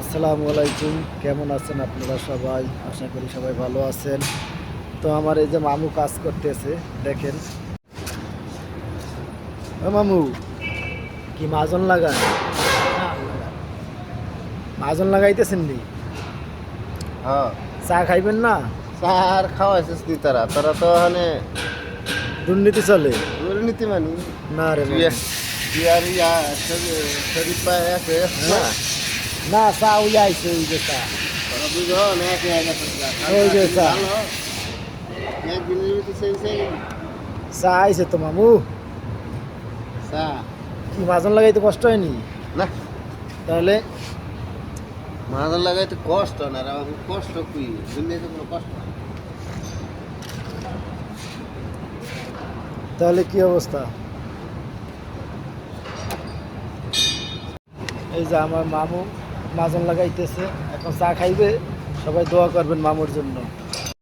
আসসালামু আলাইকুম। কেমন আছেন আপনারা সবাই? আশা করি সবাই ভালো আছেন। তো আমার এই যে মামু কাজ করতেছে দেখেন। ও মামু কি মাজন লাগান মাজন লাগাইতেছেন নি? হ্যাঁ। চা খাইবেন না? চার খাওয়াইছিস নি তারা? তারা তো মানে দুর্নীতি চলে? দুর্নীতি মানি। না রে শরীর পায়ে না চা ওই আইছে ওই যে চা। ওই যে চা। চা আইছে তো মামু। চা কি মাজন লাগাইতে কষ্ট হয়নি? না। তাহলে? মাঝে লাগাইতে কষ্ট না রে কষ্ট কি দুনিয়াতে কোনো কষ্ট তাহলে কি অবস্থা? এই যে আমার মামু। মাজন লাগাইতেছে এখন চা খাইবে সবাই দোয়া করবেন মামুর জন্য।